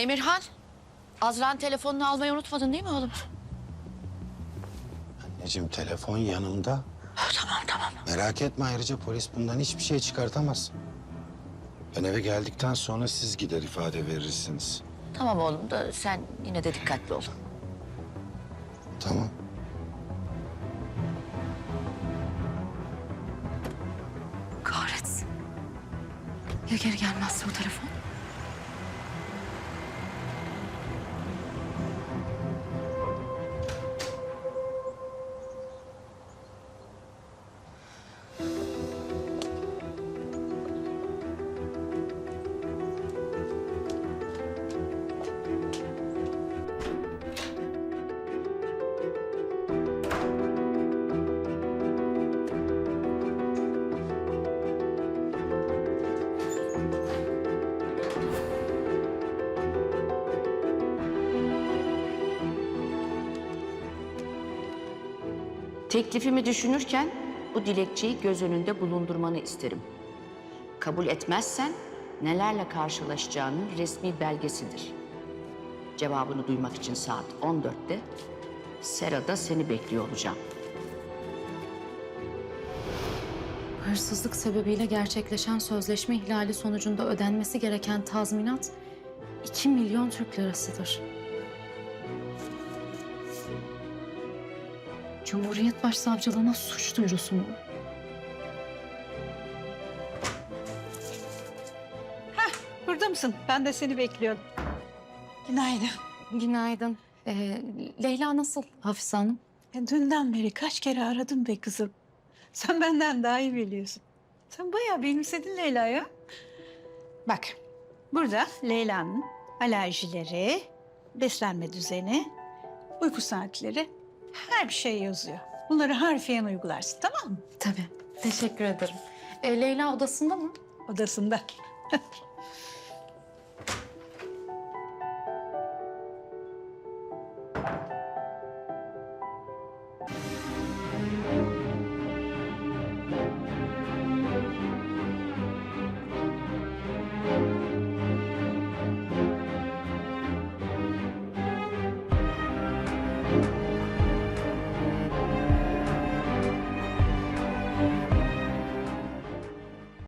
Emirhan, Azra'nın telefonunu almayı unutmadın değil mi oğlum? Anneciğim telefon yanımda. tamam tamam. Merak etme ayrıca polis bundan hiçbir şey çıkartamaz. Ben eve geldikten sonra siz gider ifade verirsiniz. Tamam oğlum da sen yine de dikkatli ol. Tamam. Kahretsin. Ya geri gelmezse bu telefon? Teklifimi düşünürken bu dilekçeyi göz önünde bulundurmanı isterim. Kabul etmezsen nelerle karşılaşacağının resmi belgesidir. Cevabını duymak için saat 14'te Sera'da seni bekliyor olacağım. Hırsızlık sebebiyle gerçekleşen sözleşme ihlali sonucunda ödenmesi gereken tazminat 2 milyon Türk lirasıdır. Cumhuriyet Başsavcılığına suç duyurusu mu? Burada mısın? Ben de seni bekliyordum. Günaydın. Günaydın. Ee, Leyla nasıl Hafize Hanım? Ya dünden beri kaç kere aradım be kızım. Sen benden daha iyi biliyorsun. Sen bayağı benimsedin Leyla'ya. Bak, burada Leyla'nın alerjileri, beslenme düzeni, uyku saatleri, her bir şey yazıyor. Bunları harfiyen uygularsın, tamam mı? Tabii. Teşekkür ederim. Ee, Leyla odasında mı? Odasında.